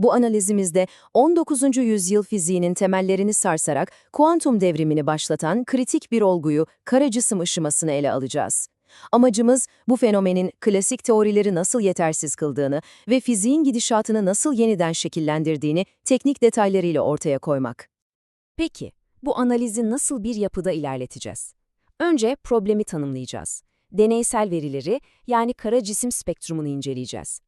Bu analizimizde 19. yüzyıl fiziğinin temellerini sarsarak kuantum devrimini başlatan kritik bir olguyu kara cisim ışımasını ele alacağız. Amacımız bu fenomenin klasik teorileri nasıl yetersiz kıldığını ve fiziğin gidişatını nasıl yeniden şekillendirdiğini teknik detaylarıyla ortaya koymak. Peki, bu analizi nasıl bir yapıda ilerleteceğiz? Önce problemi tanımlayacağız. Deneysel verileri yani kara cisim spektrumunu inceleyeceğiz.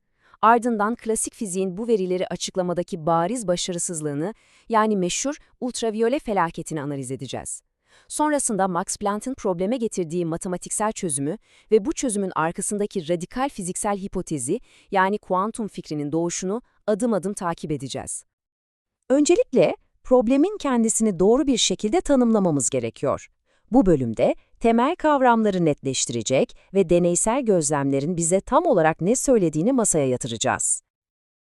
Ardından klasik fiziğin bu verileri açıklamadaki bariz başarısızlığını yani meşhur ultraviyole felaketini analiz edeceğiz. Sonrasında Max Planck'ın probleme getirdiği matematiksel çözümü ve bu çözümün arkasındaki radikal fiziksel hipotezi yani kuantum fikrinin doğuşunu adım adım takip edeceğiz. Öncelikle problemin kendisini doğru bir şekilde tanımlamamız gerekiyor. Bu bölümde temel kavramları netleştirecek ve deneysel gözlemlerin bize tam olarak ne söylediğini masaya yatıracağız.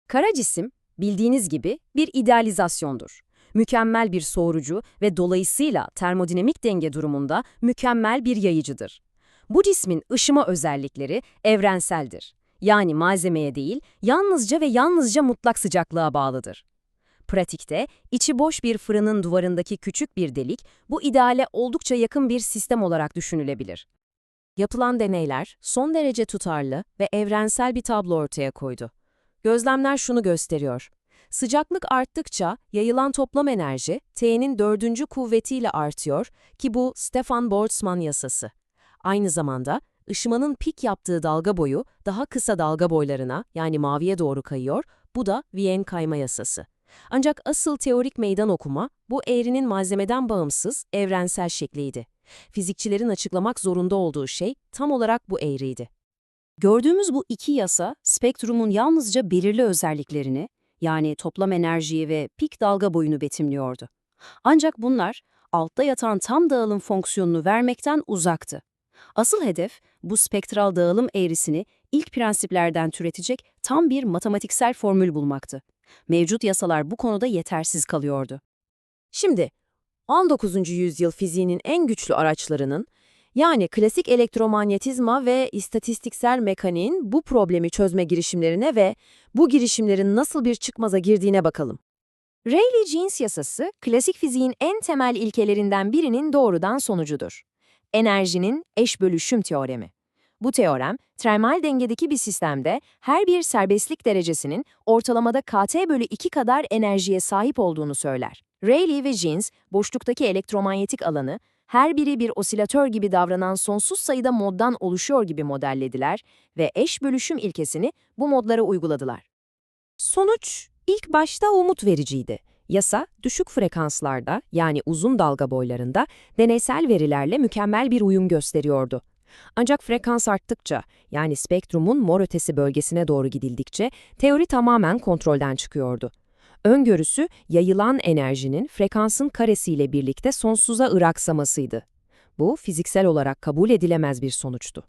Kara cisim, bildiğiniz gibi bir idealizasyondur. Mükemmel bir soğurucu ve dolayısıyla termodinamik denge durumunda mükemmel bir yayıcıdır. Bu cismin ışıma özellikleri evrenseldir. Yani malzemeye değil, yalnızca ve yalnızca mutlak sıcaklığa bağlıdır. Pratikte, içi boş bir fırının duvarındaki küçük bir delik, bu ideale oldukça yakın bir sistem olarak düşünülebilir. Yapılan deneyler, son derece tutarlı ve evrensel bir tablo ortaya koydu. Gözlemler şunu gösteriyor. Sıcaklık arttıkça yayılan toplam enerji, T'nin dördüncü kuvvetiyle artıyor ki bu Stefan Boltzmann yasası. Aynı zamanda, ışımanın pik yaptığı dalga boyu daha kısa dalga boylarına yani maviye doğru kayıyor, bu da Wien kayma yasası. Ancak asıl teorik meydan okuma, bu eğrinin malzemeden bağımsız, evrensel şekliydi. Fizikçilerin açıklamak zorunda olduğu şey tam olarak bu eğriydi. Gördüğümüz bu iki yasa, spektrumun yalnızca belirli özelliklerini, yani toplam enerjiyi ve pik dalga boyunu betimliyordu. Ancak bunlar, altta yatan tam dağılım fonksiyonunu vermekten uzaktı. Asıl hedef, bu spektral dağılım eğrisini ilk prensiplerden türetecek tam bir matematiksel formül bulmaktı. Mevcut yasalar bu konuda yetersiz kalıyordu. Şimdi, 19. yüzyıl fiziğinin en güçlü araçlarının, yani klasik elektromanyetizma ve istatistiksel mekaniğin bu problemi çözme girişimlerine ve bu girişimlerin nasıl bir çıkmaza girdiğine bakalım. Rayleigh-Jeans yasası, klasik fiziğin en temel ilkelerinden birinin doğrudan sonucudur. Enerjinin eş bölüşüm teoremi. Bu teorem, termal dengedeki bir sistemde her bir serbestlik derecesinin ortalamada kT bölü 2 kadar enerjiye sahip olduğunu söyler. Rayleigh ve Jeans, boşluktaki elektromanyetik alanı, her biri bir osilatör gibi davranan sonsuz sayıda moddan oluşuyor gibi modellediler ve eş bölüşüm ilkesini bu modlara uyguladılar. Sonuç ilk başta umut vericiydi. Yasa, düşük frekanslarda yani uzun dalga boylarında deneysel verilerle mükemmel bir uyum gösteriyordu. Ancak frekans arttıkça, yani spektrumun mor ötesi bölgesine doğru gidildikçe teori tamamen kontrolden çıkıyordu. Öngörüsü, yayılan enerjinin frekansın karesiyle birlikte sonsuza ıraksamasıydı. Bu, fiziksel olarak kabul edilemez bir sonuçtu.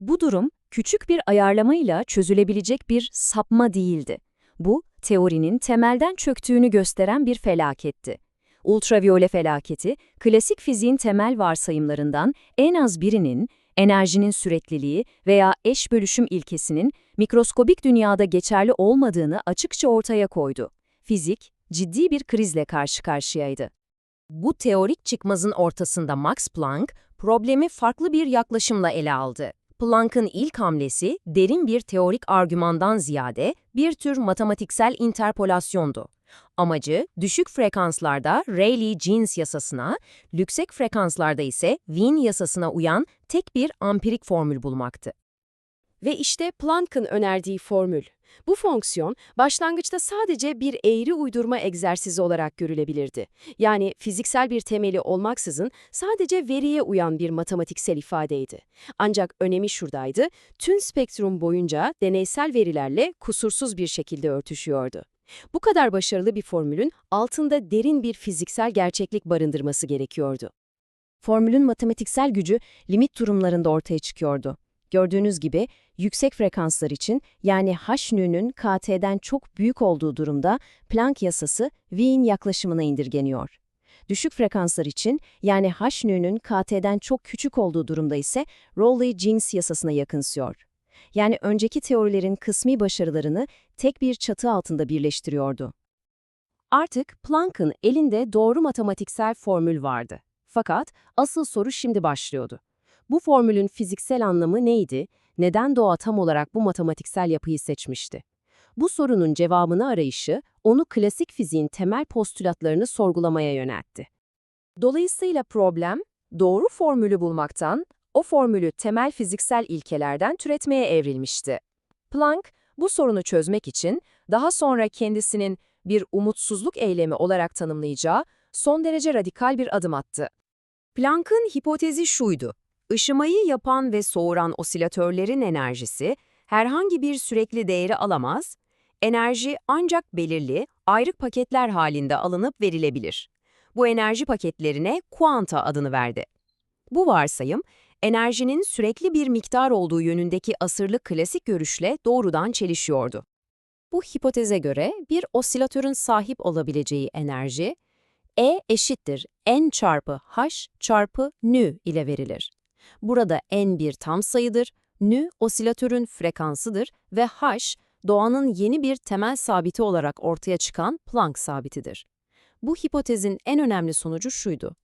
Bu durum, küçük bir ayarlamayla çözülebilecek bir sapma değildi. Bu, teorinin temelden çöktüğünü gösteren bir felaketti. Ultraviyole felaketi, klasik fiziğin temel varsayımlarından en az birinin, enerjinin sürekliliği veya eş bölüşüm ilkesinin mikroskobik dünyada geçerli olmadığını açıkça ortaya koydu. Fizik, ciddi bir krizle karşı karşıyaydı. Bu teorik çıkmazın ortasında Max Planck, problemi farklı bir yaklaşımla ele aldı. Planck'ın ilk hamlesi derin bir teorik argümandan ziyade bir tür matematiksel interpolasyondu. Amacı düşük frekanslarda Rayleigh-Jeans yasasına, yüksek frekanslarda ise Wien yasasına uyan tek bir ampirik formül bulmaktı. Ve işte Planck'ın önerdiği formül. Bu fonksiyon başlangıçta sadece bir eğri uydurma egzersizi olarak görülebilirdi. Yani fiziksel bir temeli olmaksızın sadece veriye uyan bir matematiksel ifadeydi. Ancak önemi şuradaydı, tüm spektrum boyunca deneysel verilerle kusursuz bir şekilde örtüşüyordu. Bu kadar başarılı bir formülün altında derin bir fiziksel gerçeklik barındırması gerekiyordu. Formülün matematiksel gücü limit durumlarında ortaya çıkıyordu. Gördüğünüz gibi yüksek frekanslar için yani H-nü'nün KT'den çok büyük olduğu durumda Planck yasası Wien yaklaşımına indirgeniyor. Düşük frekanslar için yani H-nü'nün KT'den çok küçük olduğu durumda ise Rayleigh-Jeans yasasına yakınsıyor. Yani önceki teorilerin kısmi başarılarını tek bir çatı altında birleştiriyordu. Artık Planck'ın elinde doğru matematiksel formül vardı. Fakat asıl soru şimdi başlıyordu. Bu formülün fiziksel anlamı neydi? Neden doğa tam olarak bu matematiksel yapıyı seçmişti? Bu sorunun cevabını arayışı, onu klasik fiziğin temel postülatlarını sorgulamaya yöneltti. Dolayısıyla problem, doğru formülü bulmaktan, o formülü temel fiziksel ilkelerden türetmeye evrilmişti. Planck, bu sorunu çözmek için daha sonra kendisinin bir umutsuzluk eylemi olarak tanımlayacağı son derece radikal bir adım attı. Planck'ın hipotezi şuydu. Işımayı yapan ve soğuran osilatörlerin enerjisi herhangi bir sürekli değeri alamaz, enerji ancak belirli, ayrı paketler halinde alınıp verilebilir. Bu enerji paketlerine kuanta adını verdi. Bu varsayım, enerjinin sürekli bir miktar olduğu yönündeki asırlık klasik görüşle doğrudan çelişiyordu. Bu hipoteze göre bir osilatörün sahip olabileceği enerji, E eşittir n çarpı h çarpı nü ile verilir. Burada n bir tam sayıdır, nü osilatörün frekansıdır ve h doğanın yeni bir temel sabiti olarak ortaya çıkan Planck sabitidir. Bu hipotezin en önemli sonucu şuydu.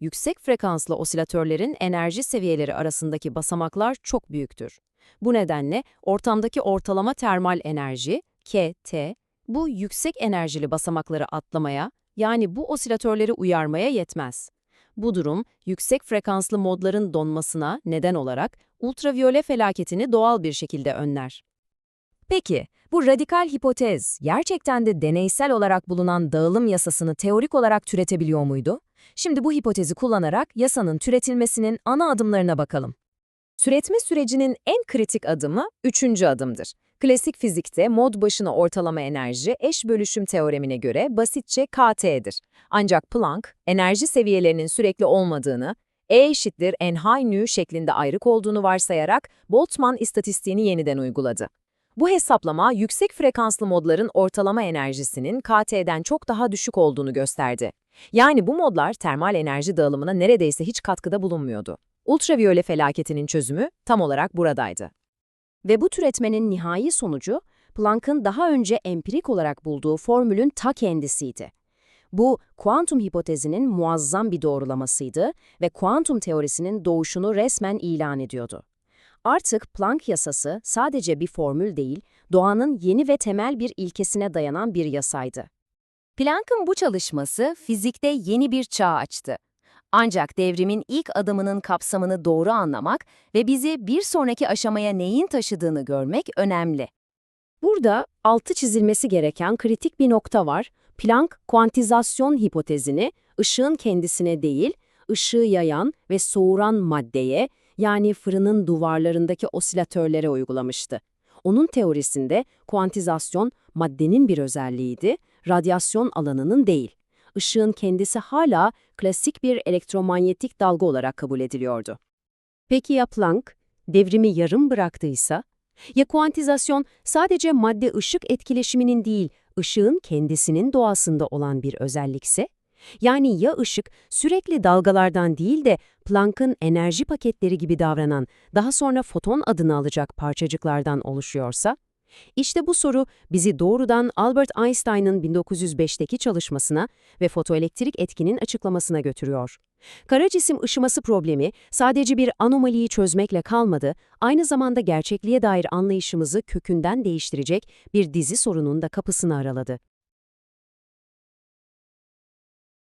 Yüksek frekanslı osilatörlerin enerji seviyeleri arasındaki basamaklar çok büyüktür. Bu nedenle ortamdaki ortalama termal enerji, KT, bu yüksek enerjili basamakları atlamaya, yani bu osilatörleri uyarmaya yetmez. Bu durum, yüksek frekanslı modların donmasına neden olarak ultraviyole felaketini doğal bir şekilde önler. Peki, bu radikal hipotez gerçekten de deneysel olarak bulunan dağılım yasasını teorik olarak türetebiliyor muydu? Şimdi bu hipotezi kullanarak yasanın türetilmesinin ana adımlarına bakalım. Türetme sürecinin en kritik adımı üçüncü adımdır. Klasik fizikte mod başına ortalama enerji eş bölüşüm teoremine göre basitçe KT'dir. Ancak Planck, enerji seviyelerinin sürekli olmadığını, E eşittir n nü şeklinde ayrık olduğunu varsayarak Boltzmann istatistiğini yeniden uyguladı. Bu hesaplama yüksek frekanslı modların ortalama enerjisinin KT'den çok daha düşük olduğunu gösterdi. Yani bu modlar termal enerji dağılımına neredeyse hiç katkıda bulunmuyordu. Ultraviyole felaketinin çözümü tam olarak buradaydı. Ve bu türetmenin nihai sonucu, Planck'ın daha önce empirik olarak bulduğu formülün ta kendisiydi. Bu, kuantum hipotezinin muazzam bir doğrulamasıydı ve kuantum teorisinin doğuşunu resmen ilan ediyordu. Artık Planck yasası sadece bir formül değil, doğanın yeni ve temel bir ilkesine dayanan bir yasaydı. Planck'ın bu çalışması fizikte yeni bir çağ açtı. Ancak devrimin ilk adımının kapsamını doğru anlamak ve bizi bir sonraki aşamaya neyin taşıdığını görmek önemli. Burada altı çizilmesi gereken kritik bir nokta var. Planck, kuantizasyon hipotezini ışığın kendisine değil, ışığı yayan ve soğuran maddeye, yani fırının duvarlarındaki osilatörlere uygulamıştı. Onun teorisinde kuantizasyon maddenin bir özelliğiydi, radyasyon alanının değil. Işığın kendisi hala klasik bir elektromanyetik dalga olarak kabul ediliyordu. Peki ya Planck, devrimi yarım bıraktıysa? Ya kuantizasyon sadece madde-ışık etkileşiminin değil, ışığın kendisinin doğasında olan bir özellikse? Yani ya ışık sürekli dalgalardan değil de Planck'ın enerji paketleri gibi davranan, daha sonra foton adını alacak parçacıklardan oluşuyorsa? İşte bu soru bizi doğrudan Albert Einstein'ın 1905'teki çalışmasına ve fotoelektrik etkinin açıklamasına götürüyor. Kara cisim ışıması problemi sadece bir anomaliyi çözmekle kalmadı, aynı zamanda gerçekliğe dair anlayışımızı kökünden değiştirecek bir dizi sorunun da kapısını araladı.